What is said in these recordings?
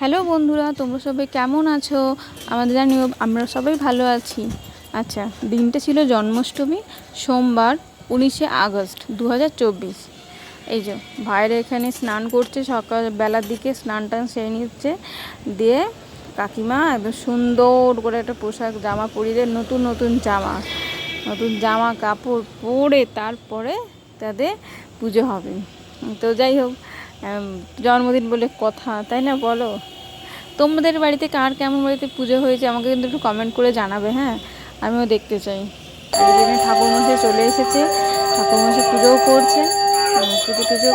Hello বন্ধুরা, তোমরা সবাই কেমন আছো? আমাদের জানিও আমরা সবাই ভালো আছি। আচ্ছা দিনটা ছিল জন্মাষ্টমী, সোমবার, উনিশে আগস্ট দু হাজার চব্বিশ। এই যে, ভাইরা এখানে স্নান করছে সকাল বেলার দিকে স্নান টান সেরে নিচ্ছে। দিয়ে কাকিমা একদম সুন্দর করে একটা পোশাক জামা পরিয়ে নতুন নতুন জামা। নতুন জামা, কাপড় পরে তারপরে তাদের পুজো হবে। তো যাই হোক জন্মদিন বলে কথা, তাই না বলো? তোমাদের বাড়িতে কার কেমন বাড়িতে পুজো হয়েছে আমাকে কিন্তু একটু কমেন্ট করে জানাবে হ্যাঁ? আমিও দেখতে চাই। এখানে ঠাকুরমশাই চলে এসেছে, ঠাকুরমশাই পুজোও করছে পুজো টুজো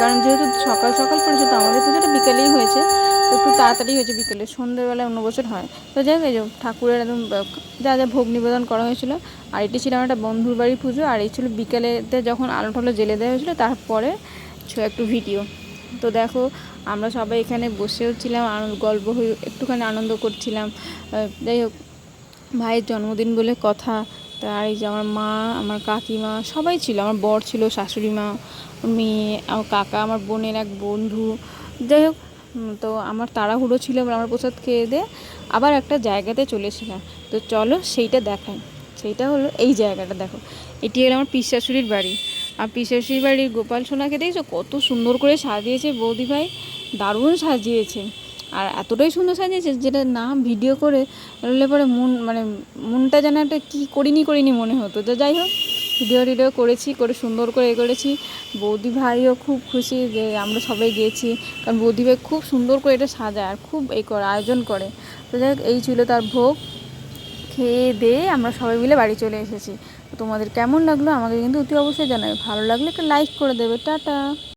কারণ যেহেতু সকাল সকাল করেছে তো আমাদের পুজোটা বিকেলেই হয়েছে একটু তাড়াতাড়ি হয়েছে বিকেলে সন্ধ্যেবেলায় অন্য বছর হয়। তো যাই হোক ঠাকুরের একদম যা যা ভোগ নিবেদন করা হয়েছিল, আর এটি ছিল আমার একটা বন্ধুর বাড়ির পুজো, আর এই ছিল বিকেলেতে যখন আলো টালো জেলে দেওয়া হয়েছিল, তারপরে একটু ভিডিও। তো দেখো, আমরা সবাই এখানে বসেও ছিলাম গল্প হয়ে একটুখানি আনন্দ করছিলাম। যাই হোক, ভাইয়ের জন্মদিন বলে কথা, তার এই যে আমার মা, আমার কাকিমা সবাই ছিল, আমার বর ছিল, শাশুড়ি মা, মেয়ে, আমার কাকা, আমার বোনের এক বন্ধু। যাই হোক তো আমার তাড়াহুড়ো ছিল আমার প্রসাদ খেয়ে দিয়ে আবার একটা জায়গাতে চলেছিলাম তো চলো সেইটা দেখাই। সেইটা হলো এই জায়গাটা, দেখো। এটি হলো আমার পিস শাশুড়ির বাড়ি। আর পিস শাশুড়ির বাড়ির গোপাল সোনাকে দেখছ? কত সুন্দর করে সাজিয়েছে বৌদি ভাই। দারুণ সাজিয়েছে। আর এতটাই সুন্দর সাজিয়েছে যেটা না ভিডিও করে করলে পরে মন মানে মনটা যেন একটা কী করিনি করিনি মনে হতো। তো যাই হোক, ভিডিও টিডিও করেছি, করে সুন্দর করে এ করেছি। বৌদি ভাইও খুব খুশি যে আমরা সবাই গিয়েছি কারণ বৌদি ভাই খুব সুন্দর করে এটা সাজায় আর খুব এই করে, আয়োজন করে। তো যাই এই ছিল তার ভোগ। খেয়ে দিয়ে আমরা সবাই মিলে বাড়ি চলে এসেছি। তোমাদের কেমন লাগল আমাকে কিন্তু অতি অবশ্যই জানাবে। ভালো লাগলে একটা লাইক করে দেবে। টাটা।